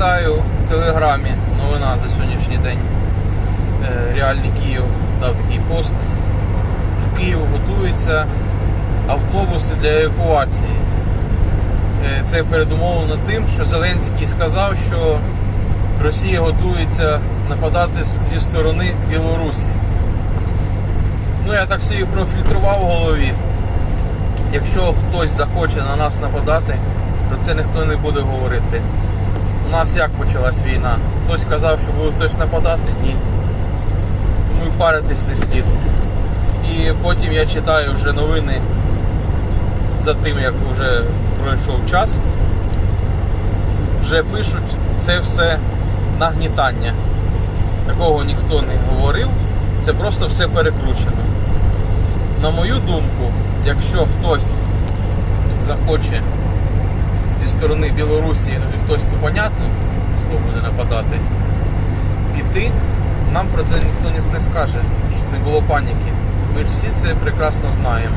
читаю в телеграмі новина за сьогоднішній день. Е, Реальний Київ дав такий пост. що Київ готується автобуси для евакуації. Е, Це передумовлено тим, що Зеленський сказав, що Росія готується нападати зі сторони Білорусі. Ну, я так собі профільтрував в голові. Якщо хтось захоче на нас нападати, про це ніхто не буде говорити. У нас як почалась війна? Хтось казав, що буде хтось нападати? Ні. Тому і паритись не слід. І потім я читаю вже новини за тим, як вже пройшов час. Вже пишуть це все нагнітання. Такого ніхто не говорив, це просто все перекручено. На мою думку, якщо хтось захоче сторони Білорусі, ну і хтось, то понятно, хто буде нападати, піти, нам про це ніхто не, скаже, щоб не було паніки. Ми ж всі це прекрасно знаємо.